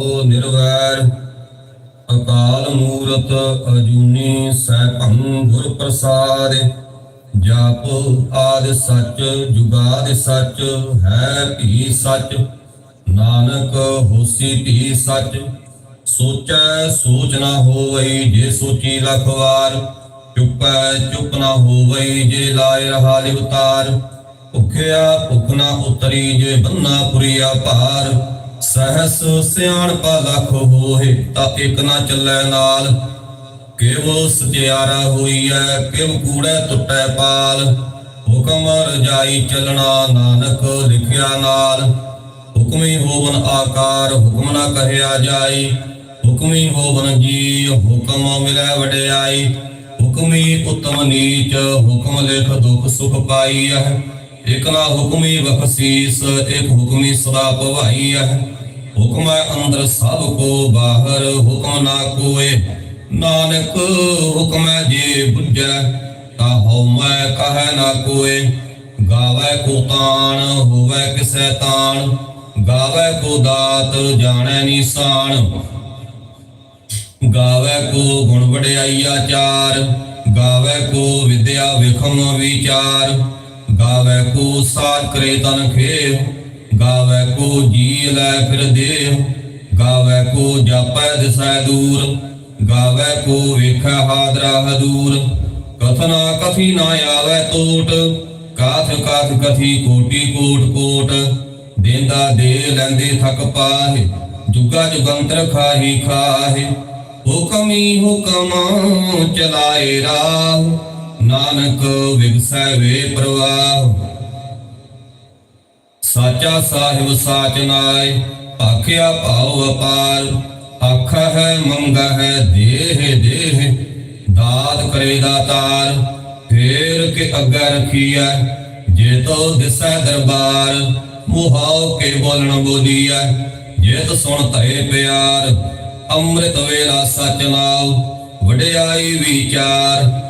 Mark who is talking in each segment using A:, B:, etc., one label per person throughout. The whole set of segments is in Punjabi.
A: ਓ ਨਿਰਵੈਰ ਅਕਾਲ ਮੂਰਤ ਅਜੂਨੀ ਸੈਭੰ ਗੁਰ ਪ੍ਰਸਾਦ, ਜਪ ਆਦ ਸੱਚ, ਜੁਗਾਦ ਸੱਚ, ਹੈ ਭੀ ਸੱਚ, ਨਾਨਕ ਹੋਸੀ ਭੀ ਸੱਚ, ਸੋਚੈ ਸੋਚ ਨਾ ਹੋਵਈ ਜੇ ਸੋਚੀ ਲਖ ਵਾਰ, ਚੁੱਪੈ ਚੁੱਪ ਨਾ ਹੋਵਈ ਜੇ ਲਾਇ ਰਹਾ ਲਿਵਤਾਰ ਭੁਖਿਆ ਭੁਖ ਨਾ ਉਤਰੀ ਜੇ ਬੰਨਾ ਪੁਰੀਆ ਭਾਰ ਸਹਸ ਸਿਆਣਪਾ ਲੱਖ ਹੋਏ ਤਾਂ ਇਕ ਨਾ ਚੱਲੈ ਨਾਲ। ਕਿਵ ਸਚਿਆਰਾ ਹੋਈਐ ਕਿਵ ਕੂੜੈ ਟੁੱਟੈ ਪਾਲ। ਹੁਕਮ ਰਜਾਈ ਚੱਲਣਾ ਨਾਨਕ ਲਿਖਿਆ ਨਾਲ। ਹੁਕਮੀ ਹੋਵਨ ਆਕਾਰ, ਹੁਕਮ ਨਾ ਕਹਿਆ ਜਾਈ। ਹੁਕਮੀ ਹੋਵਨ ਜੀ ਹੁਕਮ ਮਿਲੈ ਵਡਿਆਈ। ਹੁਕਮੀ ਉਤਮ ਨੀਚ, ਹੁਕਮ ਲਿਖ ਦੁਖ ਸੁਖ ਪਾਈ ਹੈ ਨਾ ਹੁਕਮੀ ਬਖਸ਼ੀਸ ਇਕ ਹੁਕਮੀ ਸਦਾ ਭਵਾਈਐ ਹੁਕਮ ਹੈ ਅੰਦਰ ਸਭ ਕੋ ਬਾਹਰ, ਹੁਕਮ ਨਾ ਕੋਏ। ਨਾਨਕ ਹੁਕਮ ਜੇ ਬੁੱਝੈ, ਤਾ ਮੈਂ ਕਹੈ ਨਾ ਕੋਏ। ਗਾਵੇ ਕੋ ਤਾਣ, ਹੋਵੇ ਕਿਸੈ ਤਾਣ। ਗਾਵੇ ਕੋ ਦਾਤ, ਜਾਣੈ ਨੀਸਾਨ ਗਾਵੇ ਕੋ ਗੁਣ ਵਡਿਆਈ ਆਚਾਰ ਗਾਵੇ ਕੋ ਵਿਦਿਆ ਵਿਖਮ ਵਿਚਾਰ। ਗਾਵੇ ਕੋ ਸਾਧ ਕਰੇ ਤਨ ਖੇ ਗਾਵੇ ਕੋ ਜੀ ਲੈ ਫਿਰ ਦੇਹ, ਗਾਵੇ ਕੋ ਜਾਪੈ ਦਿਸੈ ਦੂਰ, ਗਾਵੇ ਕੋ ਵੇਖੈ ਹਾਦਰਾ ਹਦੂਰ। ਕਥਨਾ ਕਥੀ ਨਾ ਆਵੇ ਟੋਟ ਕਾਥ ਕਾਥ ਕਥੀ ਕੋਟੀ ਕੋਟ ਕੋਟ। ਦੇਂਦਾ ਦੇ ਲੈਂਦੇ ਥਕ ਪਾਹੇ, ਜੁਗਾ ਜੁਗੰਤਰ ਖਾਹੀ ਖਾਹੇ। ਹੁਕਮੀ ਹੁਕਮ ਚਲਾਏ ਰਾਹ ਨਾਨਕ ਵਿਗਸੈ ਵੇ ਪ੍ਰਵਾਹ। ਸਾਚਾ ਸਾਹਿਬ ਸਾਚ ਨਾਏ ਆਖਿਆ ਭਾਉ ਅਪਾਰ। ਆਖਾ ਹੈ ਮੰਗਾ ਹੈ ਦੇਹ ਦੇਹ, ਦਾਤ ਕਰੇ ਦਾਤਾਰ। ਫੇਰ ਕੇ ਅੱਗੇ ਰਖੀਐ, ਜੇ ਤੋ ਦਿਸੈ ਦਰਬਾਰ। ਮੁਹਾਉ ਕੇ ਬੋਲਣ ਬੋਲੀਐ, ਜੇ ਤੋ ਸੁਣ ਤਏ ਪਿਆਰ। ਅੰਮ੍ਰਿਤ ਵੇਲਾ ਸਚ ਨਾਉ, ਵਡਿਆਈ ਵਿਚਾਰ।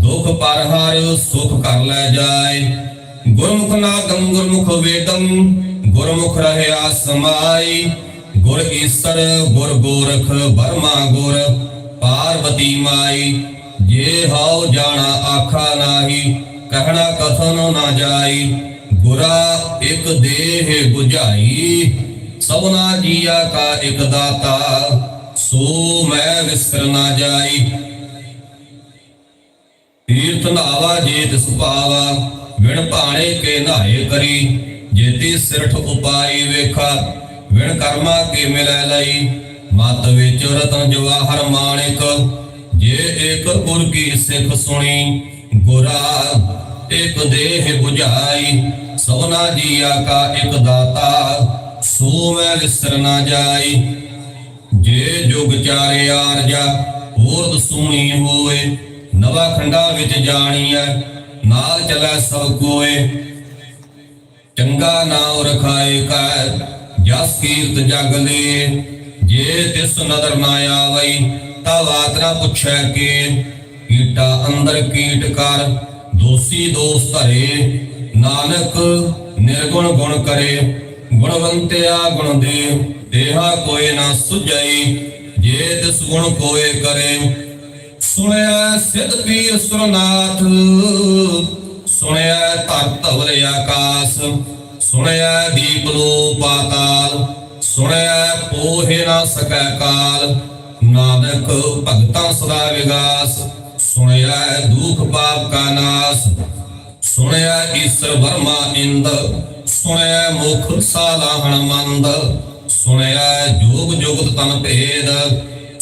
A: ਦੁਖ ਪਰ ਹਰ ਸੁਖ ਕਰ ਲੈ ਜਾਏ। ਗੁਰਮੁਖ ਨਾਦੰ ਗੁਰਮੁਖ ਵੇਦੰ ਗੁਰਮੁਖ ਰਹਿਆ ਸਮਾਈ ਗੁਰ ਈਸਰ, ਗੁਰ ਗੋਰਖ ਬਰਮਾ ਗੁਰ, ਪਾਰਵਤੀ ਮਾਈ। ਜੇ ਹਉ ਜਾਣਾ ਆਖਾ ਨਾਹੀ, ਕਹਿਣਾ ਕਥਨ ਨਾ ਜਾਈ। ਗੁਰਾ ਇਕ ਦੇਹ 부ਝਾਈ ਸਭਨਾ ਜੀਆ ਕਾ ਇਕ ਦਾਤਾ। ਸੋ ਮੈਂ ਵਿਸਰ ਨਾ ਜਾਈ। ਤੀਰਥ ਨਾਵਾ ਜੇ ਤਿਸ ਪਾਵਾ, ਵਿਣ ਭਾਣੇ ਕੇ ਨਹਾਏ ਕਰੀ। ਜੇਤੀ ਸਿਰਠ ਉਪਾਈ ਵੇਖਾ, ਵਿਣ ਕਰਮਾ ਕੇ ਮਿਲੈ ਲਈ। ਮਤ ਵਿੱਚ ਰਤਨ ਜਵਾਹਰ ਮਾਣਿਕ, ਜੇ ਏਕ ਗੁਰ ਕੀ ਸਿੱਖ ਸੁਣੀ, ਗੁਰਾ ਇਕ ਦੇਹ 부ਝਾਈ ਸਭਨਾ ਜੀਆ ਕਾ ਇਕ ਦਾਤਾ ਸੋ ਮੈਂ ਵਿਸਰ ਨਾ ਜਾਈ। ਜੇ ਜੁਗ ਚਾਰੇ ਆਰਜਾ, ਹੋਰ ਦਸੂਣੀ ਹੋਏ ਨਵਾ ਖੰਡਾ ਵਿੱਚ ਜਾਣੀਐ ਨਾਲ ਚਲੈ ਸਭ ਕੋਏ। ਚੰਗਾ ਨਾਮ ਰਖਾਏ ਕੈ ਜਸ ਕੀਰਤ ਜਗ ਲੇ। ਜੇ ਤਿਸ ਨਦਰ ਨਾ ਆਵਈ, ਤਾ ਬਾਤ ਪੁੱਛੈ ਕੇ। ਕੀਟਾ ਅੰਦਰ ਕੀਟ ਕਰ, ਦੋਸੀ ਦੋਸ ਧਰੇ। ਨਾਨਕ ਨਿਰਗੁਣ ਗੁਣ ਕਰੇ, ਗੁਣਵੰਤਿਆ ਗੁਣ ਦੇ। ਦੇਹਾ ਕੋਏ ਨਾ ਸੁਝਈ, ਜੇ ਤਿਸ ਗੁਣ ਕੋਏ ਕਰੇ ਸੁਣਿਆ ਸਿਧ ਪੀਰ ਸੁਰਨਾਥ, ਸੁਣਿਆ ਧਰਤ ਧਵਲ ਆਕਾਸ, ਸੁਣਿਆ ਦੀਪ ਲੋ ਪਾਤਾਲ ਸੁਣਿਆ ਪੋਹੇ ਨਾ ਸਕੈ ਕਾਲ, ਨਾਨਕ ਭਗਤਾਂ ਸਦਾ ਵਿਗਾਸ, ਸੁਣਿਆ ਦੁਖ ਪਾਪ ਕਾ ਨਾਸ, ਸੁਣਿਆ ਈਸ਼ਰ ਵਰਮਾ ਇੰਦ, ਸੁਣਿਆ ਮੁਖ ਸਾਲਾਹਣ ਮੰਦ ਸੁਣਿਆ ਜੋਗ ਜੁਗਤ ਤਨ ਭੇਦ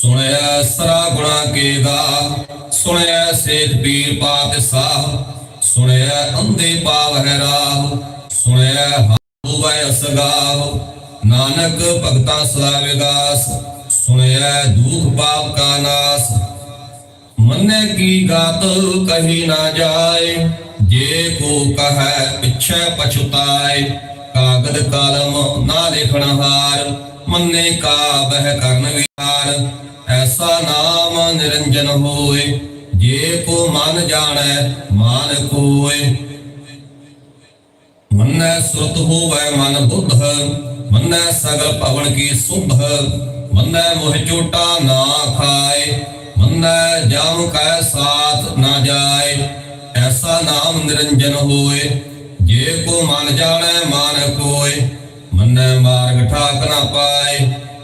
A: ਸੁਣਿਆ ਸਰਾ ਗੁਣਾ ਕੇ ਗਾ ਸੁਣਿਆ ਸੇਖ ਪੀਰ ਪਾਤ ਸੁਣਿਆ ਅੰਧੇ ਪਾਵਹਿ ਰਾਹ, ਸੁਣਿਆ ਹੋਵੈ ਅਸਗਾਹ, ਨਾਨਕ ਭਗਤਾ ਸਦਾ ਵਿਗਾਸ ਸੁਣਿਆ ਦੁਖ ਪਾਪ ਕਾ ਨਾਸ। ਮੰਨੇ ਕੀ ਗਾਤ ਕਹੀ ਨਾ ਜਾਏ, ਜੇ ਕੋ ਕਹੈ ਪਿਛੈ ਪਛੁਤਾਏ, ਕਾਗਦ ਕਲਮ ਨਾ ਲਿਖਣ ਹਾਰ ਮੰਨੇ ਕਾ ਬਹਿ ਕਰਨ ਵਿਹਾਰ ਐਸਾ ਨਾਮ ਨਿਰੰਜਨ ਹੋਏ, ਜੇ ਕੋ ਮਨ ਜਾਣੈ, ਮਾਨ ਕੋਏ। ਮੰਨੈ ਸੁਰਤ ਹੋਵੈ ਮਨ ਬੁੱਧ, ਮੰਨੈ ਸਗਲ ਪਵਨ ਕੀ ਸੁਭ। ਮੰਨੈ ਮੋਹ ਝੋਟਾ ਨਾ ਖਾਏ, ਮੰਨੈ ਜਾਮ ਕੈ ਸਾਥ ਨਾ ਜਾਏ। ਐਸਾ ਨਾਮ ਨਿਰੰਜਨ ਹੋਏ, ਜੇ ਕੋ ਮਨ ਜਾਣੈ, ਮਾਨ ਕੋਏ। ਮੰਨੈ ਮਾਰਗ ਠਾਕ ਨਾ ਪਾਏ,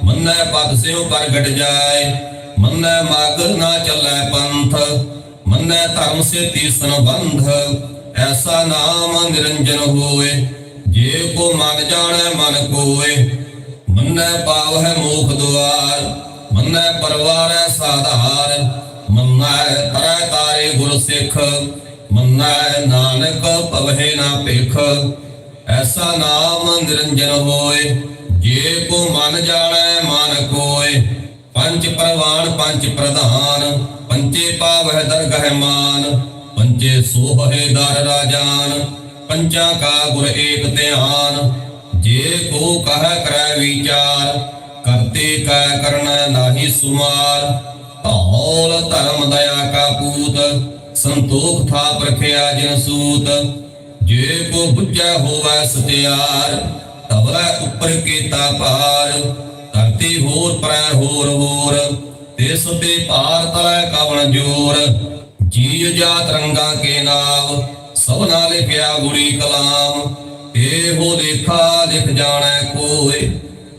A: ਮੰਨੈ ਪਦ ਸਿਉ ਪ੍ਰਗਟ ਜਾਏ, ਮੰਨੈ ਮਾਗ ਨਾ ਚੱਲੈ ਪੰਥ, ਮੰਨੈ ਧਰਮ ਸੇ ਤੀਸਨ ਐਸਾ ਨਾਮ ਨਿਰੰਜਨ ਹੋਏ, ਜੇ ਕੋ ਮਨ ਜਾਣੈ ਮਨ ਕੋਏ, ਮੰਨੈ ਪਾਵਹਿ ਮੋਖ ਦੁਆਰ, ਮੰਨੈ ਪਰਵਾਰੈ ਸਾਧਾਰ, ਮੰਨੈ ਤਰੈ ਤਾਰੇ ਗੁਰ ਸਿੱਖ, ਮੰਨੈ ਨਾਨਕ ਪਵਹਿ ਨਾ ਭਿਖ ਐਸਾ ਨਾਮ ਨਿਰੰਜਨ ਹੋਏ, ਜੇ ਕੋ ਮਨ ਜਾਣੈ ਮਨ ਕੋਏ। ਪੰਜ ਪ੍ਰਵਾਨ, ਪੰਜ ਪ੍ਰਧਾਨ ਪੰਚੇ ਪਾਵਹਿ ਦਰਗਹਿ ਮਾਨ ਪੰਚੇ ਸੋਹੇ ਦਰ ਰਾਜਾਨ, ਪੰਜਾਂ ਕਾ ਗੁਰ ਏਕ ਧਿਆਨ। ਜੇ ਕੋ ਕਹ ਕਰੈ ਵਿਚਾਰ, ਕਰਤੇ ਕੈ ਕਰਨਾ ਨਾਹੀ ਸੁਮਾਰ। ਧੌਲ ਧਰਮ ਦਇਆ ਕਾ ਪੂਤ, ਸੰਤੋਖ ਥਾਪ ਰਖਿਆ ਜਿਨ ਸੂਤ। ਜੇ ਕੋ ਬੁੱਝੈ ਹੋਵੈ ਸਤਿਆਰ ਤਵੈ ਉੱਪਰ ਕੀਤਾ ਪਾਰ ਧਰਤੀ ਹੋਰ ਪਰੈ ਹੋਰ ਹੋਰ, ਤਿਸ ਤੇ ਭਾਰ ਤਲੈ ਕਵਣ ਜੋਰ। ਜੀ ਜਾਤ ਰੰਗਾ ਕੇ ਨਾਮ ਸਭਨਾ ਲਿਖਿਆ ਗੁਰੀ ਕਲਾਮ। ਇਹੋ ਲੇਖਾ, ਲਿਖ ਜਾਣੈ ਕੋਏ,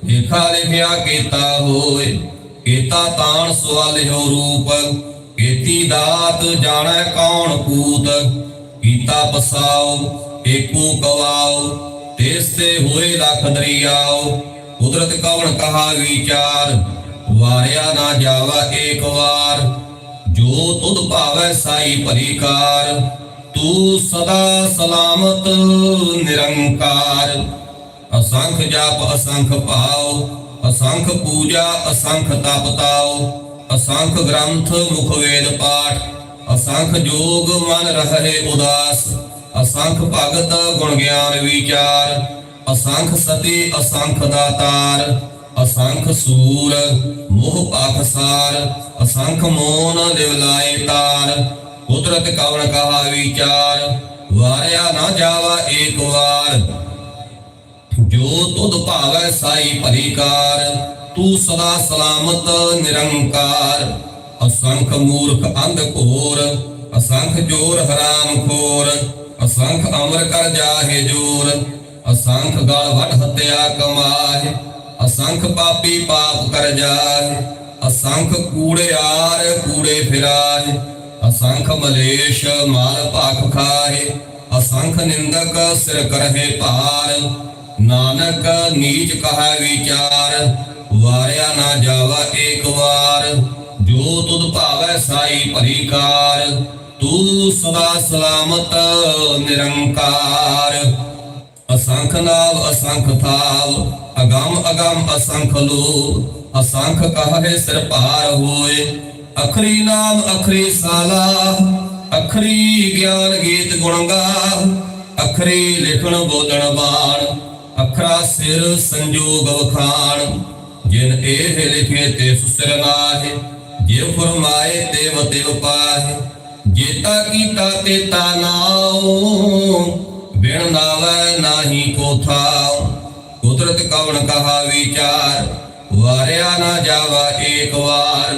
A: ਲੇਖਾ ਲਿਖਿਆ ਕੀਤਾ ਹੋਏ। ਕੀਤਾ ਤਾਣ ਸਵਾਲਿਓ ਰੂਪ, ਕੀਤੀ ਦਾਤ ਜਾਣੈ ਕੌਣ ਕੂਤ ਕੀਤਾ ਪਸਾਓ, ਏਕੂ ਕਵਾਓ ਤਿਸ ਤੇ ਹੋਏ ਲਖ ਦਰਿਆਓ, ਕੁਦਰਤ ਕਵਣ ਕਹਾ ਵਿਚਾਰ ਵਾਰਿਆ ਨਾ ਜਾਵਾ ਏਕ ਵਾਰ, ਜੋ ਤੁਧ ਭਾਵੈ ਸਾਈ ਭਰੀਕਾਰ ਤੂੰ ਸਦਾ ਸਲਾਮਤ ਨਿਰੰਕਾਰ। ਅਸੰਖ ਜਾਪ, ਅਸੰਖ ਭਾਉ, ਅਸੰਖ ਪੂਜਾ, ਅਸੰਖ ਤਪ ਤਾਉ ਅਸੰਖ ਗ੍ਰੰਥ ਮੁਖ ਵੇਦ ਪਾਠ ਅਸੰਖ ਜੋਗ ਮਨ ਰਹੇ ਉਦਾਸ, ਅਸੰਖ ਭਗਤ ਗੁਣ ਗਿਆਨ ਵਿਚਾਰ, ਅਸੰਖ ਸਤੀ, ਅਸੰਖ ਦਾਤਾਰ, ਅਸੰਖ ਸੂਰ, ਮੋਹ ਪਾਖਸਾਰ ਅਸੰਖ ਮੋਨ ਲਿਵ ਤਾਰ, ਕੁਦਰਤ ਕਵਣ ਕਹਾ ਵਿਚਾਰ, ਵਾਰਿਆ ਨਾ ਜਾਵਾ ਏਕ ਵਾਰ। ਜੋ ਤੁਧ ਭਾਵੈ ਸਾਈ ਭਰੀਕਾਰ, ਤੂੰ ਸਦਾ ਸਲਾਮਤ ਨਿਰੰਕਾਰ। ਅਸੰਖ ਮੂਰਖ ਅੰਧ ਘੋਰ, ਅਸੰਖ ਜੋਰ ਹਰਾਮ ਖੋਰ, ਅਸੰਖ ਅਮਰ ਕਰ ਜਾਹੇ ਜੋਰ, ਅਸੰਖ ਗਲ ਵਟ ਹਤਿਆ ਕਮਾਏ ਅਸੰਖ ਪਾਪੀ ਪਾਪ ਕਰ ਜਾਏ ਅਸੰਖ ਕੂੜਿਆਰ ਕੂੜੇ ਫਿਰਾਏ ਅਸੰਖ ਮਲੇਸ਼ ਮਾਲ ਭਾਖ ਖਾਏ ਅਸੰਖ ਨਿੰਦਕ ਸਿਰ ਕਰਹੇ ਭਾਰ, ਨਾਨਕ ਨੀਚ ਕਹੈ ਵਿਚਾਰ, ਵਾਰਿਆ ਨਾ ਜਾਵਾ ਏਕ ਵਾਰ ਜੋ ਤੁਧ ਭਾਵੈ ਸਾਈ ਭਰੀਕਾਰ ਤੂੰ ਸਦਾ ਸਲਾਮਤ ਨਿਰੰਕਾਰ। ਅਸੰਖ ਨਾਮ ਅਸੰਖ ਥਾਵ, ਅਗੰਮ ਅਗੰਮ, ਅਸੰਖ ਲੋ ਅਸੰਖ ਕਹੇ ਸਿਰ ਭਾਰ ਹੋਏ? ਅਖਰੀ ਨਾਮ, ਅਖਰੀ ਸਾਲਾ, ਅਖਰੀ ਗਿਆਨ ਗੀਤ ਗੁਣ ਗਾ। ਅਖਰੀ ਲਿਖਣ ਬੋਲਣ ਬਾਣ, ਅਖਰਾ ਸਿਰ ਸੰਜੋਗ ਵਖਾਣ। ਜਿਨ ਇਹ ਲਿਖੇ ਤੇ ਸੁਸਰ ਨਾਹਿ ਜੇ ਫਰਮਾਏ ਤੇ ਵਤਿਵ ਪਾਹਿ, ਜੇਤਾ ਕੀਤਾ ਤੇ ਤਾ ਨਾਉ ਬਿਨ ਨਾਵੈ ਨਾਹੀ ਕੋ ਥਾਉ। ਕੁਦਰਤ ਕਵਣ ਕਹਾ ਵਿਚਾਰ ਵਾਰਿਆ ਨਾ ਜਾਵਾ ਏਕ ਵਾਰ।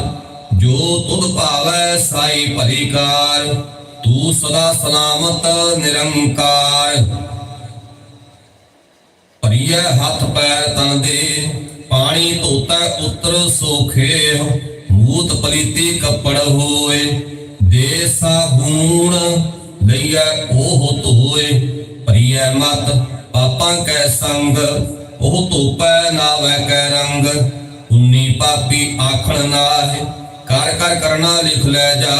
A: ਜੋ ਤੁਧ ਭਾਵੈ ਸਾਈ ਭਰੀਕਾਰ, ਤੂੰ ਸਦਾ ਸਲਾਮਤ ਨਿਰੰਕਾਰ। ਭਰੀਐ ਹੱਥ ਪੈਰ ਤਨ ਦੇ, ਪਾਣੀ ਧੋਤਾ ਉਤਰ ਸੋਖੇ ਭੂਤ ਪਲੀਤੀ ਕੱਪੜ ਹੋਏ ਦੇ ਸਾਬੂਣ ਲਈਐ ਉਹ ਧੋਏ ਭਰੀਐ ਮਤ ਪਾਪਾਂ ਕੈ ਸੰਗ ਉਹ ਧੋਪੈ ਨਾਵੈ ਕੈ ਰੰਗ ਉਨੀ ਪਾਪੀ ਆਖਣ ਨਾਹਿ ਕਰ ਕਰ ਕਰਨਾ ਲਿਖ ਲੈ ਜਾ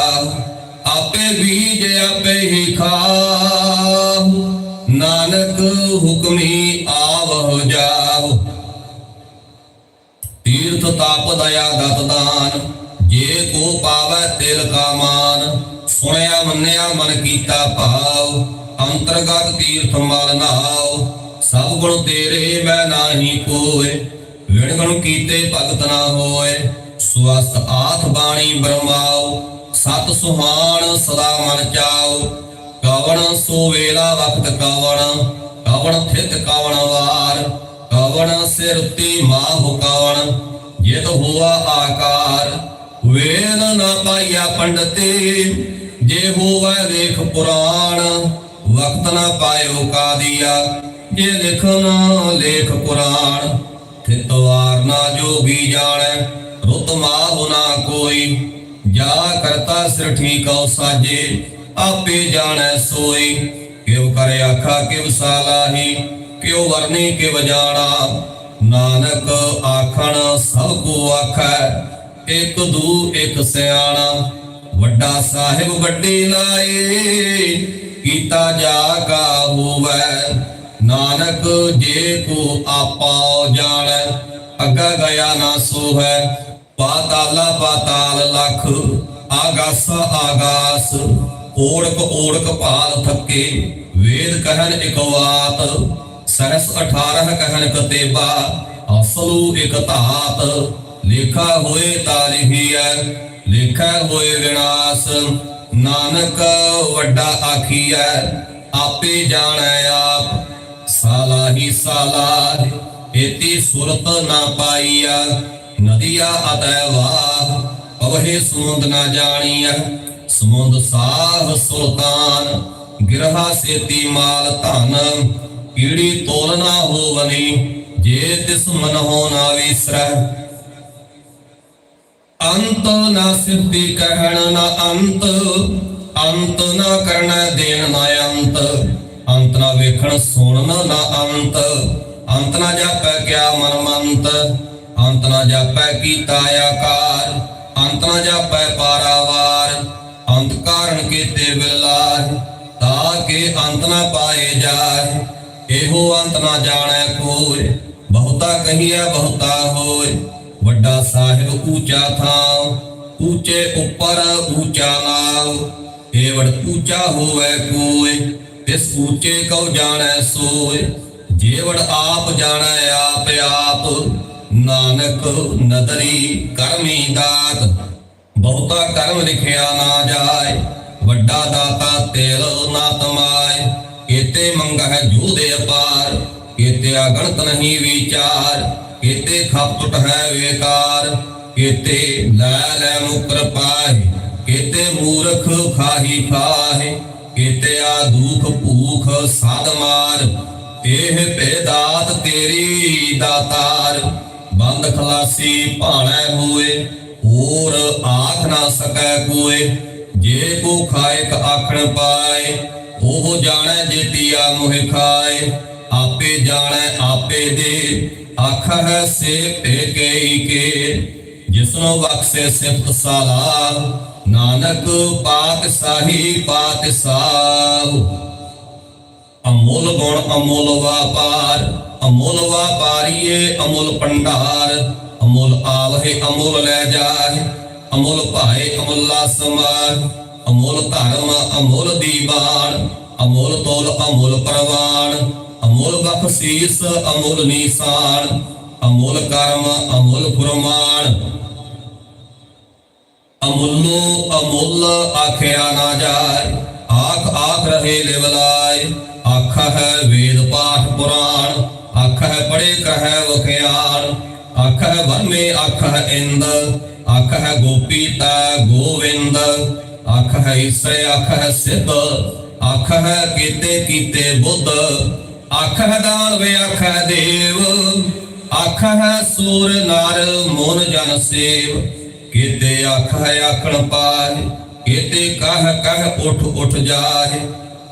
A: ਆਪੇ ਬੀਜ ਆਪੇ ਹੀ ਖਾਹੁ ਨਾਨਕ ਹੁਕਮੀ ਆਵਹੁ ਜਾਹੁ ਤੀਰਥ ਤਾਪ ਦਇਆ ਦਤ ਦਾਨ ਜੇ ਕੋ ਪਾਵੈ ਤਿਲ ਕਾ ਮਾਨ, ਸੁਣਿਆ, ਮੰਨਿਆ, ਮਨ ਕੀਤਾ ਭਾਵ, ਅੰਤਰਗਤ ਤੀਰਥ ਮਲ ਨਾਉ, ਸਭ ਗੁਣ ਤੇਰੇ ਮੈਂ ਨਾਹੀ ਕੋਏ ਵਿਣ ਕੀਤੇ ਭਗਤ ਨਾ ਹੋਏ, ਸਵਸਤ ਆਥ ਬਾਣੀ ਬਰਮਾਉ ਸਤ ਸੁਹਾਣ ਸਦਾ ਮਨ ਚਾਉ, ਕਵਣ ਸੋ ਵੇਲਾ ਵਕਤ ਕਵਣ ਕਵਣ ਥਿਤ ਕਵਣ ਵਾਰ, ਕਵਣ ਸਿਰ ਤੀ ਮਾਹੁ ਕਵਣ, ਜਿਤ ਹੋਆ ਆਕਾਰ ਵੇਦ ਨਾ ਪਾਈਆ ਪੰਡਤੇ, ਜੇ ਹੋਵੇ ਦੇਖ ਪੁਰਾਣ, ਵਕਤ ਨਾ ਪਾਇਓ ਕਾਦੀਆ, ਜੇ ਲਿਖਨ ਲੇਖ ਪੁਰਾਣ ਥਿਤ ਵਾਰ ਨਾ ਜੋਗੀ ਜਾਣੈ, ਰੁਤ ਮਾਹੁ ਨਾ ਕੋਈ, ਜਾ ਕਰਤਾ ਸਿਰ ਠੀਕਉ ਸਾਜੇ, ਆਪੇ ਜਾਣੈ ਸੋਈ ਕਿਉ ਕਰੇ ਆਖਾ ਕਿਵ ਸਾਲਾਹੀ ਕਿਉ ਵਰਨੀ ਕਿਵ ਜਾਣਾ, ਨਾਨਕ ਆਖਣ ਸਭ ਕੋ ਆਖੈ ਇਕ ਦੂ, ਇਕ ਸਿਆਣਾ। ਵੱਡਾ ਸਾਹਿਬ ਵੱਡੇ ਲਾਏ ਕੀਤਾ ਜਾ ਕਾ ਹੋਵੈ। ਨਾਨਕ ਜੇ ਕੋ ਆਪਾ ਜਾਣੈ, ਅੱਗਾ ਗਿਆ ਨਾ ਸੋਹੈ। ਪਾਤਾਲਾ ਪਾਤਾਲ ਲਖ, ਆਗਾਸ ਆਗਾਸ। ਓੜਕ ਓੜਕ ਭਾਲ ਥੱਕੇ, ਵੇਦ ਕਹਿਣ ਇਕ ਵਾਤ ਸਹਸ 18 ਕਹਿਨ ਕਤੇਬਾ, ਅਸਲੂ ਇਕ ਧਾਤ। ਲੇਖਾ ਹੋਏ ਤਾ ਲਿਖੀਐ ਲੇਖਾ ਹੋਏ ਵਿਨਾਸ਼। ਨਾਨਕ ਵੱਡਾ ਆਖੀਐ ਆਪੇ ਜਾਣੈ ਆਪ। ਸਾਲਾ ਹੀ ਸਾਲਾ, ਏਤੀ ਸੁਰਤ ਨਾ ਪਾਈਆ ਨਦੀਆ ਅਤੈ ਵਾਹ, ਪਵਹਿ ਸਮੁੰਦ ਨਾ ਜਾਣੀਐ ਸਮੁੰਦ ਸਾਹ ਸੁਲਤਾਨ, ਗਿਰਹਾ ਸੇਤੀ ਮਾਲ ਧਨ। ਕੀੜੀ ਤੋਲ ਨਾ ਹੋਵਨੀ, ਜੇ ਤਿਸ ਮਨ ਹੋ ਨਾ ਵਿਸਰੈ। ਅੰਤ ਨਾ ਸਿੱਧੀ ਕਹਿਣ ਨਾ ਅੰਤ ਅੰਤ ਨਾ ਕਰਨਾ ਦੇਣ ਨਾ ਅੰਤ। ਅੰਤ ਨਾ ਵੇਖਣ ਸੁਣਨ ਨਾ ਅੰਤ। ਅੰਤ ਨਾ ਜਾਪੈ ਕਿਆ ਮਨ ਮੰਤ। ਅੰਤ ਨਾ ਜਾਪੈ ਕੀਤਾ ਆਕਾਰ। ਅੰਤ ਨਾ ਜਾਪੈ ਪਾਰਾਵਾਰ। ਅੰਤ ਕਾਰਨ ਕੀਤੇ ਬਿਲਾਰ। ਤਾਂ ਕਿ ਅੰਤ ਨਾ ਪਾਏ ਜਾਏ ਇਹੋ ਅੰਤ ਨਾ ਜਾਣੈ ਕੋਈ। ਬਹੁਤਾ ਕਹੀਐ, ਬਹੁਤਾ ਹੋਏ ਵੱਡਾ ਸਾਹਿਬ ਊਚਾ ਥਾਂ ਊਚੇ ਉੱਪਰ ਊਚਾ ਨਾਮ ਏਵੜ ਊਚਾ ਹੋਵੇ ਕੋਏ ਇਸ ਊਚੇ ਕਉ ਜਾਣੈ ਸੋਏ। ਜੇਵੜ ਆਪ ਜਾਣੈ ਆਪ ਆਪ, ਨਾਨਕ ਨਦਰੀ ਕਰਮੀ ਦਾਤ। ਬਹੁਤਾ ਕਰਮ ਲਿਖਿਆ ਨਾ ਜਾਏ, ਵੱਡਾ ਦਾਤਾ ਤੇਲ ਨਾ ਤਮਾਏ। ਕੀਤੇ ਮੰਗਹਿ ਜੂਦੇ ਅਪਾਰ ਕੀਤੇ ਅਗਣਤ ਨਹੀਂ ਵਿਚਾਰ। ਕੀਤੇ ਖਪ ਹੈ ਵੇਕਾਰ, ਕੀਤੇ ਲੈ ਲੈ ਮੁਕਰ ਪਾਏ, ਕੀਤੇ ਮੂਰਖ ਖਾਹੀ ਖਾਹੇ, ਕੀਤੇ ਆ ਦੁਖ ਭੂਖ ਸਾਧ ਮਾਰ, ਇਹ ਭੇਦਾਤ ਤੇਰੀ ਦਾਤਾਰ। ਬੰਦ ਖਲਾਸੀ ਭਾਣੈ ਹੋਏ, ਹੋਰ ਆਖ ਨਾ ਸਕੈ ਕੋਏ, ਜੇ ਕੋ ਖਾਇਕ ਆਖਣ ਪਾਏ, ਉਹ ਜਾਣੈ ਜੇਤੀਆ ਮੋਹਿ ਖਾਏ, ਆਪੇ ਜਾਣੈ ਆਪੇ ਦੇ ਆਖ ਸੇ ਭੇਕਈ ਕੇ, ਜਿਸਨੋ ਬਖਸ਼ੇ ਸਿਫਤ ਸਾਲਾ ਨਾਨਕ ਪਾਕ ਸਾਹੀ ਅਮੋਲ ਗੁਣ ਅਮੋਲ ਵਾਪਾਰ, ਅਮੋਲ ਵਾਪਾਰੀਏ ਅਮੋਲ ਪੰਡਾਰ ਅਮੋਲ ਆਵਹਿ ਅਮੋਲ ਲੈ ਜਾਏ ਅਮੋਲ ਭਾਏ ਅਮੋਲਾ ਸਮਾਨ ਅਮੋਲ ਧਰਮ ਅਮੋਲ ਦੀਵਾਨ, ਅਮੋਲ ਤੋਲ ਅਮੋਲ ਪ੍ਰਵਾਨ। ਅਮੋਲ ਬਖਸ਼ੀਸ ਅਮੋਲ ਨੀਸਾਨ, ਅਮੋਲ ਕਰਮ, ਅਮੋਲ ਫੁਰਮਾਨ ਅਮੁੱਲੋ ਅਮੁੱਲ ਆਖਿਆ ਨਾ ਜਾਏ, ਆਖ ਆਖ ਰਹੇ ਲਿਵਲਾਏ। ਆਖ ਹੈ ਵੇਦ ਪਾਠ ਪੁਰਾਣ ਆਖ ਹੈ ਪੜੇ ਕਹੈ ਵਖਿਆਨ ਆਖ ਹੈ ਵਰਮੇ ਆਖ ਹੈ ਇੰਦ ਆਖ ਹੈ ਗੋਪੀ ਤਾ ਗੋਵਿੰਦ। ਆਖ ਹੈ ਈਸਰ ਆਖ ਹੈ ਸਿੱਧ ਆਖ ਹੈ ਕੀਤੇ ਕੀਤੇ ਬੁੱਧ। ਆਖ ਹੈ ਦਾਨ ਵੇ ਆਖ ਹੈ ਦੇਵ ਆਖ ਹੈ ਸੂਰ ਨਰ ਮੋਨ ਜਨ ਸੇਵ। ਕੀਤੇ ਆਖ ਹੈ ਆਖਣ ਪਾਏ ਕੀਤੇ ਕਹ ਕਹ ਉਠ ਉਠ ਜਾਏ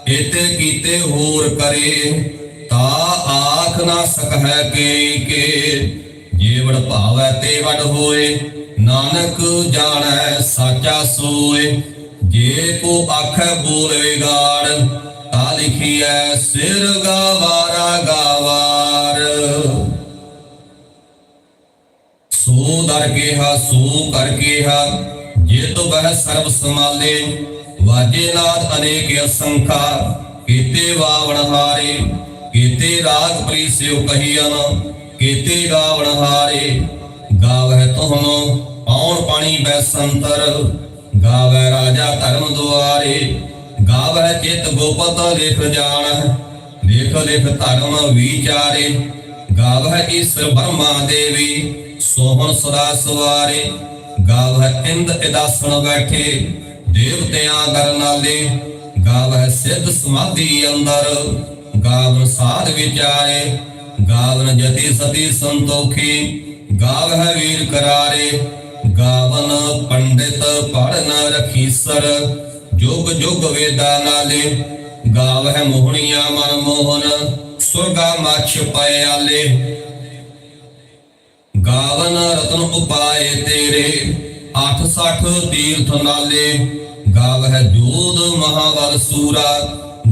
A: ਕੀਤੇ ਕੀਤੇ ਹੋਰ ਕਰੇ, ਤਾ ਆਖ ਨਾ ਸਕੈ ਕੇ ਕੇ। ਜੀਵੜ ਭਾਵੈ ਤੇ ਵਡ ਹੋਏ, ਨਾਨਕ ਜਾਣੈ ਸਾਚਾ ਸੋਏ। ਜੇ ਕੋ ਆਖੈ ਬੋਲੇ ਗਾੜ ਲਿਖੀਐ, ਸਿਰ ਗਵਾਰਾ ਗਵਾਰ। ਸੋ ਦਰ ਕੇਹਾ, ਸੋ ਕਰ ਕੇਹਾ, ਜੇ ਤੋ ਬਹਿ ਸਰਬ ਸਮਾਲੇ ਵਾਜੇ ਨਾਦ ਅਨੇਕ ਅਸੰਖਾ, ਕੀਤੇ ਵਾਵਣ ਹਾਰੇ, ਕੀਤੇ ਰਾਗ ਪ੍ਰੀਸਿਓ ਕਹੀਨ ਕੀਤੇ ਗਾਵਣ ਹਾਰੇ, ਗਾਵਹਿ ਤੋਹਨੋ ਪੌਣ ਪਾਣੀ ਬੈਸੰਤਰ ਗਾਵੈ ਰਾਜਾ ਧਰਮ ਦੁਆਰੇ ਗਾਵੈ ਚਿਤ ਗੋਪਤ ਲਿਖ ਜਾਣ ਲਿਖ ਲਿਖ ਧਰਮ ਵਿਚਾਰੇ। ਗਾਵੈ ਈਸ਼ਰ ਬ੍ਰਹਮਾ ਦੇਵੀ, ਸੋਹਣ ਸਦਾ ਸਵਾਰੇ। ਗਾਵੈ ਇੰਦ ਇਦਾਸਣ ਬੈਠੇ, ਦੇਵਤਿਆਂ ਦਰ ਨਾਲੇ। ਗਾਵੈ ਸਿੱਧ ਸਮਾਧੀ ਅੰਦਰ, ਗਾਵਨ ਸਾਧ ਵਿਚਾਰੇ। ਗਾਵਨ ਜਤੀ ਸਤੀ ਸੰਤੋਖੀ, ਗਾਵਹਿ ਵੀਰ ਕਰਾਰੇ। ਗਾਵਨ ਪੰਡਿਤ ਪੜ ਨ ਰਖੀਸਰ ਜੁਗ ਜੁਗ ਵੇਦਾ ਨਾਲੇ, ਗਾਵਹਿ ਮੋਹਣੀਆਂ ਮਨ ਮੋਹਨ, ਸੁਰਗਾ ਮਛ ਪਿਆਲੇ ਗਾਵਨ ਰਤਨ ਉਪਾਏ ਤੇਰੇ 860 ਤੀਰਥ ਨਾਲੇ। ਗਾਵਹਿ ਜੋਦ ਮਹਾਵਲ ਸੂਰਾ,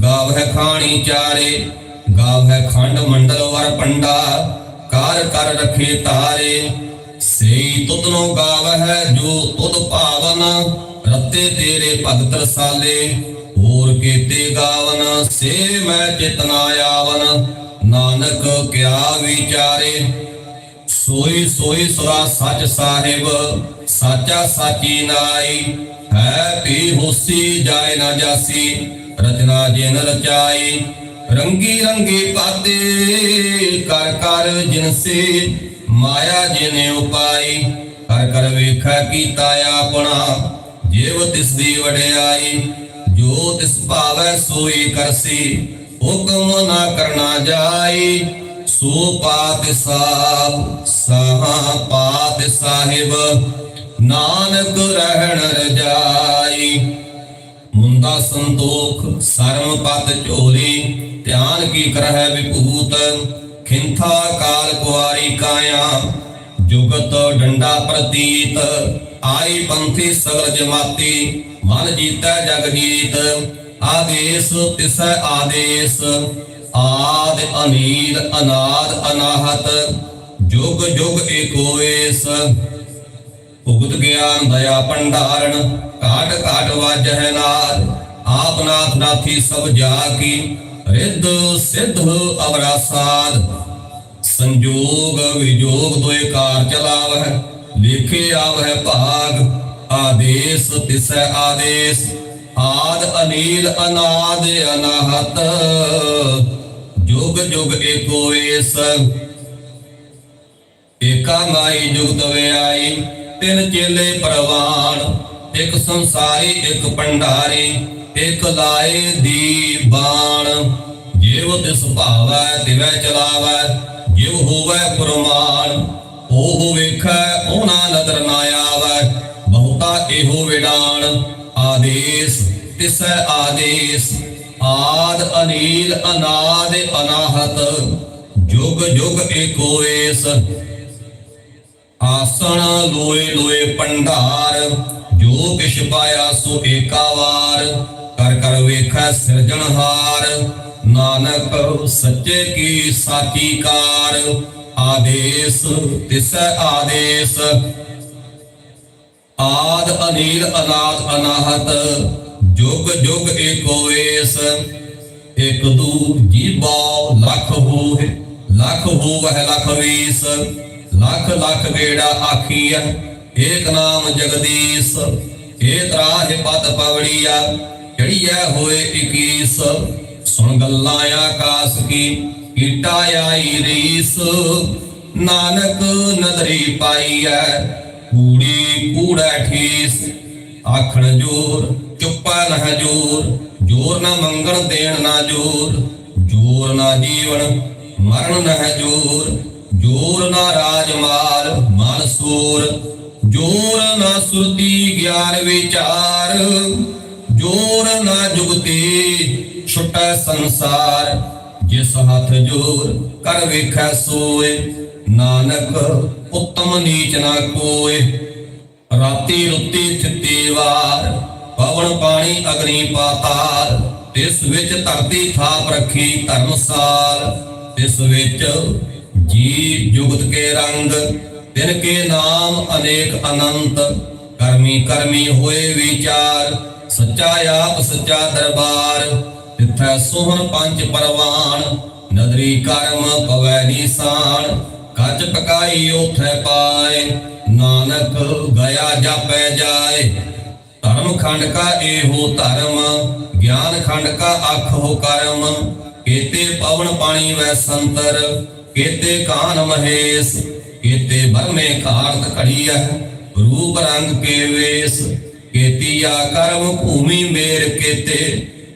A: ਗਾਵਹਿ ਖਾਣੀ ਚਾਰੇ। ਗਾਵਹਿ ਖੰਡ ਮੰਡਲ ਵਰ ਪੰਡਾ ਕਰ ਕਰ ਰਖੇ ਤਾਰੇ। ਸਈ ਤੁਧਨੋ ਗਾਵਹਿ ਜੋ ਤੁਧ ਭਾਵਨ ਰਤੇ ਤੇਰੇ ਭਗਤ ਰਸਾਲੇ, ਹੋਰ ਕੀਤੇ ਗਾਵਨ, ਸੇ ਮੈਂ ਚਿਤਨਾ ਆਵਨ, ਨਾਨਕ ਕਿਆ ਵਿਚਾਰੇ। ਸੋਈ ਸੋਈ ਸੁਰਾ ਸੱਚ ਸਾਹਿਬ, ਸਾਚਾ ਸਾਚੀ ਨਾਈ, ਹੈ ਪੀ ਹੋਸੀ ਜਾਏ ਨਾ ਜਾਸੀ, ਰਚਨਾ ਜਿਨ ਰਚਾਈ। ਰੰਗੀ ਰੰਗੀ ਪਾਤੇ, ਕਰ ਕਰ ਜਿਨਸੇ ਮਾਇਆ ਜਿਨੇ ਉਪਾਈ, ਕਰ ਕਰ ਵੇਖਾ ਕੀਤਾ ਆਪਣਾ। ਜਿਵ ਤਿਸ ਦੀ ਵਡਿਆਈ ਜੋ ਤਿਸ ਭਾਵੈ ਸੋਈ ਕਰਸੀ, ਹੁਕਮ ਨਾ ਕਰਨਾ ਜਾਈ। ਸੋ ਪਾਤ ਸਾਹਿਬ ਸਹਾ ਪਾਤ ਸਾਹਿਬ, ਨਾਨਕ ਰਹਿਣ ਰਜਾਈ। ਮੁੰਦਾ ਸੰਤੋਖ, ਸਰਮ ਪਤ ਝੋਲੀ, ਧਿਆਨ ਕੀ ਕਰਹਿ ਵਿਭੂਤ, ਖਿੰਥਾ ਕਾਲ ਕੁਆਰੀ ਕਾਇਆ। ਜੁਗਤ ਡੰਡਾ ਪ੍ਰਤੀਤ, ਆਈ ਪੰਥੀ ਸਗਲ ਜਮਾਤੀ ਮਨ ਜੀਤੈ ਜਗ ਜੀਤ, ਆਦੇਸ ਤਿਸੈ ਆਦੇਸ, ਆਦ ਅਨੀਲ ਅਨਾਦ ਅਨਾਹਤ, ਜੁਗ ਜੁਗ ਏਕੋ ਭੁਗਤ ਗਿਆਨ ਦਇਆ ਭੰਡਾਰਨ ਕਾਟ ਕਾਟ ਵਾਜਹਿ ਨਾਦ ਆਪ ਨਾਥੀ ਸਭ ਜਾ ਕੀ ਰਿੱਧ ਸਿੱਧ ਅਵਰਾ ਸੰਜੋਗ ਵਿਜੋਗ ਦੋਇ ਕਾਰ ਚਲਾਵਹਿ ਲਿਖੇ ਆਵਹਿ ਭਾਗ, ਆਦੇਸ ਤਿਸੈ ਆਦੇਸ, ਆਦ ਅਨੀਲ ਅਨਾਦ ਅਨਾਹਤ, ਜੁਗ ਜੁਗ ਏਕੋ ਏਸ। ਏਕਾ ਮਾਈ ਜੁਗਤ ਵਿਆਈ ਤਿੰਨ ਚੇਲੇ ਪ੍ਰਵਾਨ ਇੱਕ ਸੰਸਾਰੀ, ਇੱਕ ਪੰਡਾਰੀ ਇੱਕ ਲਾਏ ਦੀ ਬਾਣ। ਜਿਵ ਤਿਸ ਭਾਵੈ, ਤਿਵੈ ਚਲਾਵੈ ਜਿਵ ਹੋਵੈ ਪ੍ਰਮਾਣ, ਉਹ ਵੇਖੈ, ਉਹਨਾਂ ਨਦਰ ਨਾ ਆਵੈ। ਬਹੁਤਾ ਇਹੋ ਵਿਡਾਣ, ਆਦੇਸ, ਤਿਸੈ ਆਦੇਸ। ਆਦ ਅਨੀਲ, ਅਨਾਦ ਅਨਾਹਤ, ਜੁਗ ਜੁਗ ਏਕੋ ਏਸ। ਆਸਣ ਲੋਏ ਲੋਏ ਪੰਡਾਰ, ਜੋ ਕਿਛ ਪਾਇਆ ਸੋ ਏਕਾ ਵਾਰ। ਕਰ ਕਰ ਵੇਖੈ ਸਿਰਜਣਹਾਰ। ਨਾਨਕ ਸੱਚੇ ਕੀ ਸਾਚੀ ਕਾਰ ਆਦੇਸ, ਤਿਸੈ ਆਦੇਸ। ਆਦ ਅਨੀਲ ਅਨਾਦ ਅਨਾਹਤ, ਜੁਗ ਜੁਗ ਏਕੋ ਏਸ। ਇਕ ਦੂ ਜੀਬਾ ਲੱਖ ਹੋਏ ਲੱਖ ਹੋਵਹਿ ਲੱਖ ਵੀਸ। ਲੱਖ ਲੱਖ ਗੇੜਾ ਆਖੀਆ ਏਕ ਨਾਮ ਜਗਦੀਸ਼। ਏ ਤਰਾਹ ਪਤ ਪਵੜੀਆ ਚੜੀਐ ਹੋਏ 21 ਸੁਣ ਗੱਲਾਂ ਆਕਾਸ ਕੀ ਕੀਟਾ ਆਈ ਰੀਸ। ਨਾਨਕ ਨਦਰੀ ਪਾਈਐ ਕੂੜੀ ਕੂੜਾ ਠੀਸ। ਆਖਣ ਜੋਰ, ਚੁੱਪਾ ਨਹ ਜੋਰ ਜੋਰ ਨਾ ਮੰਗਣ ਦੇਣ ਨਾ ਜੋਰ। ਜੋਰ ਨਾ ਜੀਵਨ ਮਰਨ ਨਹ ਜੋਰ। ਜੋਰ ਨਾ ਰਾਜ ਮਾਲ ਮਨ ਸੂਰ। ਜੋਰ ਨਾ ਸੁਰਤੀ ਗਿਆਨ ਵਿਚਾਰ। ਜੋਰ ਨਾ ਜੁਗਤੀ ਛੁਟੈ ਸੰਸਾਰ, ਜਿਸ ਹੱਥ ਜੋਰ ਕਰ ਵੇਖੈ ਸੋਏ। ਨਾਨਕ, ਉਤਮ ਨੀਚ ਨਾ ਕੋਏ। ਰਾਤੀ ਰੁੱਤੀ ਥਿੱਤੀ ਵਾਰ, ਪਵਨ ਪਾਣੀ ਅਗਨੀ ਪਾਤਾਲ ਤਿਸ ਵਿੱਚ ਧਰਤੀ ਥਾਪ ਰੱਖੀ ਧਰਮਸਾਲ ਤਿਸ ਵਿੱਚ ਜੀ ਜੁਗਤ ਕੇ ਰੰਗ, ਤਿਨ ਕੇ ਨਾਮ ਅਨੇਕ ਅਨੰਤ। ਕਰਮੀ ਕਰਮੀ ਹੋਏ ਵਿਚਾਰ, ਸੱਚਾ ਆਪ ਸੱਚਾ ਦਰਬਾਰ। ਤਿੱਥੈ ਸੋਹਣ ਪੰਜ ਪਰਵਾਨ ਨਦਰੀ ਕਰਮ ਪਵੈ ਨੀਸਾਨ ਕੱਚ ਪਕਾਈ ਉਥੈ ਪਾਏ, ਨਾਨਕ ਗਿਆ ਜਾਪੈ ਜਾਏ। ਧਰਮ ਖੰਡ ਕਾ ਇਹੋ ਧਰਮ, ਗਿਆਨ ਖੰਡ ਕਾ ਆਖੋ ਕਰਮ, ਕੇਤੇ ਪਵਨ ਪਾਣੀ ਵੈ ਸੰਤਰ, ਕੇਤੇ ਕਾਨ ਮਹੇਸ਼, ਕੇਤੇ ਬਰਮੇ ਖਾਰਤ ਘੜੀਐ, ਰੂਪ ਰੰਗ ਕੇ ਵੇਸ, ਕੇਤੀਆ ਕਰਮ ਭੂਮੀ ਮੇਰ ਕੇਤੇ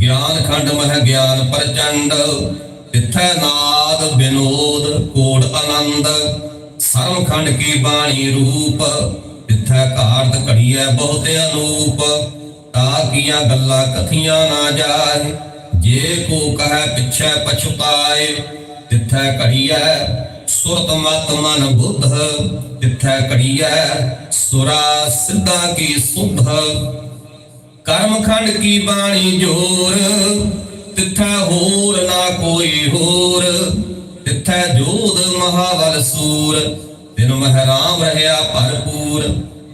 A: ਗਿਆਨ ਖੰਡ ਮਹਿ ਗਿਆਨ ਪ੍ਰਚੰਡ, ਤਿੱਥੈ ਨਾਦ ਬਿਨੋਦ ਕੋੜ ਆਨੰਦ। ਸਰਮ ਖੰਡ ਕੀ ਬਾਣੀ ਰੂਪ, ਤਿੱਥੈ ਘਾਰਤ ਘੜੀਐ ਬਹੁਤ ਅਨੂਪ। ਤਾ ਕੀਆਂ ਗੱਲਾਂ ਕਥੀਆਂ ਨਾ ਜਾਏ ਜੇ ਕੋ ਕਹੈ ਪਿਛੈ ਪਛਤਾਏ। ਤਿੱਥੈ ਘੜੀਐ ਸੁਰਤ ਮਤ ਮਨ ਬੁੱਧ, ਤਿੱਥੈ ਘੜੀਐ ਸੁਰਾ ਸਿੱਧਾ ਕੀ ਸੁਧ। ਕਰਮ ਖੰਡ ਕੀ ਬਾਣੀ ਜੋਰ? ਤਿੱਥੈ ਹੋਰ ਨਾ ਕੋਈ ਹੋਰ। ਤਿੱਥੈ ਜੋਧ ਮਹਾਵਲ ਸੂਰ। ਤਿਨ ਮਹਿ ਰਹਿਆ ਭਰਪੂਰ।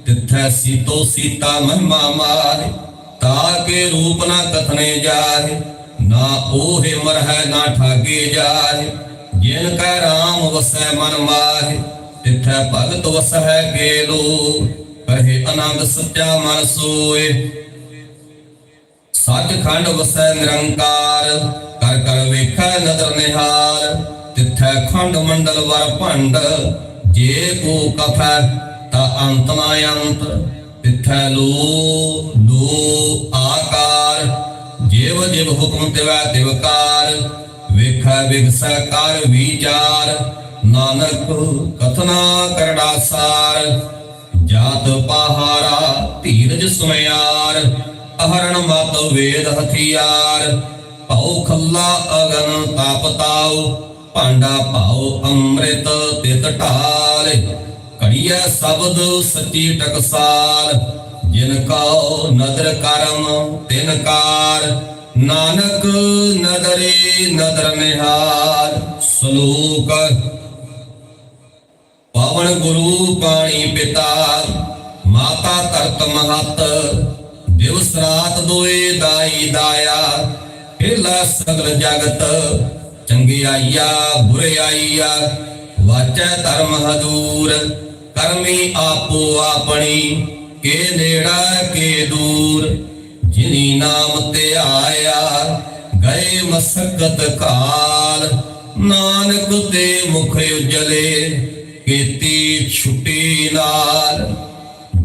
A: ਤਿੱਥੈ ਸੀਤੋ ਸੀਤਾ ਮਹਿਮਾ ਮਾਰੇ। ਤਾ ਕੇ ਰੂਪ ਨਾ ਕਥਨੇ ਜਾਏ ਨਾ ਉਹੇ ਮਰਹਿ ਨਾ ਠਾਗੇ ਜਾਏ ਜਿਨ ਕੈ ਰਾਮ ਵਸੈ ਮਨ ਮਾਹੇ। ਤਿੱਥੈ ਭਗਤ ਵਸੈ ਕੇ ਲੋ ਕਹੇ ਆਨੰਦ ਸੱਚਾ ਮਨ ਸੋਏ। ਸੱਚਖੰਡ ਵਸੈ ਨਿਰੰਕਾਰ, ਕਰ ਕਰ ਵੇਖੈ ਨਦਰ ਨਿਹਾਲ ਤਿੱਥੈ ਖੰਡ ਮੰਡਲ ਵਰ ਭੰਡ, ਜੇ ਕੋ ਕਥੈ ਤਾ ਅੰਤ ਨਾ ਅੰਤ, ਤਿੱਥੈ ਲੋ ਲੋ ਆਕਾਰ, ਜਿਵ ਜਿਵ ਹੁਕਮ ਤਿਵੈ ਤਿਵਕਾਰ ਵੇਖੈ ਵਿਗਸੈ ਕਰ ਵਿਚਾਰ, ਨਾਨਕ ਕਥਨਾ ਕਰੜਾ ਸਾਰ, ਜਾਤ ਪਹਾਰਾ ਧੀਰਜ ਸੁਮਿਆਰ ਅਹਰਣ ਮਤ ਵੇਦ ਹਥਿਆਰ। ਭਉ ਖੱਲਾ ਅਗਨ ਤਾਪਤਾਉ, ਭਾਂਡਾ ਭਾਉ ਅੰਮ੍ਰਿਤ ਤਿਤ ਢਾਲ। ਘੜੀਐ ਸ਼ਬਦ ਸੱਚੀ ਟਕਸਾਲ, ਜਿਨ ਕਉ ਨਦਰ ਕਰਮ ਤਿਨ ਕਾਰ। ਨਾਨਕ ਨਦਰੇ ਨਦਰ ਨਿਹਾਲ, ਸ਼ਲੋਕ। ਪਵਨ ਗੁਰੂ ਪਾਣੀ ਪਿਤਾ, ਮਾਤਾ ਧਰਤ ਮਹਤ ਦਿਵਸ ਰਾਤ ਦੋਏ ਦਾਈ ਦਾਇਆ ਹਿਲਾ ਸਗਲ ਜਗਤ ਚੰਗਿਆਈਆ ਬੁਰਿਆਈਆ ਵਾਚੈ ਧਰਮ ਹਦੂਰ, ਕਰਮੀ ਆਪੋ ਆਪਣੀ, ਕੇ ਨੇੜਾ ਕੇ ਦੂਰ, ਜਿਨੀ ਨਾਮ ਤੇ ਆਇਆ, ਗਏ ਮਸਕਤ ਕਾਲ, ਨਾਨਕ ਤੇ ਮੁਖ ਉਜਲੇ, ਕੀਤੀ ਛੁੱਟੀ ਨਾਲ।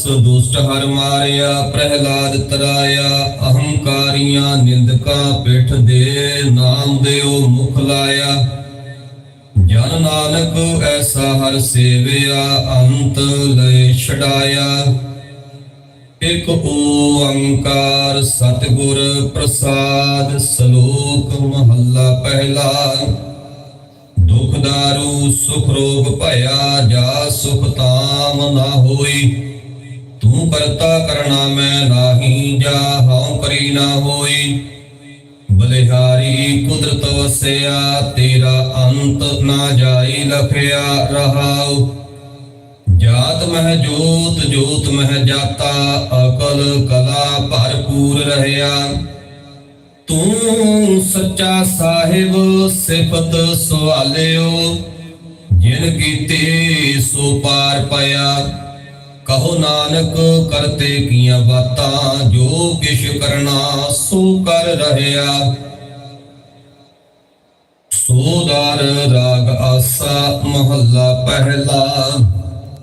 A: ਹਰਨਾਖਸ ਦੁਸ਼ਟ ਹਰ ਮਾਰਿਆ, ਪ੍ਰਹਿਲਾਦ ਤਰਾਇਆ, ਅਹੰਕਾਰੀਆਂ ਨਿੰਦਕਾਂ ਪਿੱਠ ਦੇ ਨਾਮ ਦਿਓ ਮੁਖ ਲਾਇਆ। ਜਨ ਨਾਨਕ ਐਸਾ ਹਰ ਸੇਵਿਆ, ਅੰਤ ਲੈ ਛਡਾਇਆ। ਇਕ ਓੰਕਾਰ ਸਤਿਗੁਰ ਪ੍ਰਸਾਦ, ਸ਼ਲੋਕ ਮਹੱਲਾ ਪਹਿਲਾ। ਦੁਖ ਦਾਰੂ, ਸੁਖ ਰੋਗ ਭਇਆ, ਜਾ ਸੁਖ ਤਾਮ ਨਾ ਹੋਈ। ਤੂੰ ਕਰਤਾ ਕਰਨਾ ਮੈਂ ਨਾਹੀ, ਜਾ ਹਉ ਕਰੀ ਨਾ ਹੋਈ। ਬਲਿਹਾਰੀ ਕੁਦਰਤ ਵਸਿਆ, ਤੇਰਾ ਅੰਤ ਨਾ ਜਾਈ ਲਖਿਆ ਰਹਾਉ। ਜਾਤ ਮਹਿ ਜੋਤ ਜੋਤ ਮਹਿ ਜਾਤਾ, ਅਕਲ ਕਲਾ ਭਰਪੂਰ ਰਹਿਆ। ਤੂੰ ਸੱਚਾ ਸਾਹਿਬ, ਸਿਫਤ ਸਵਾਲਿਓ। ਜਿਨ ਕੀਤੇ ਸੋ ਪਾਰ ਪਾਇਆ ਕਹੋ ਨਾਨਕ, ਕਰਤੇ ਕੀਆਂ ਬਾਤਾਂ, ਜੋ ਕਿਛ ਕਰਨਾ ਸੋ ਕਰ ਰਹਿਆ। ਸੋਦਾਰ ਰਾਗ ਆਸਾ, ਮਹੱਲਾ ਪਹਿਲਾ।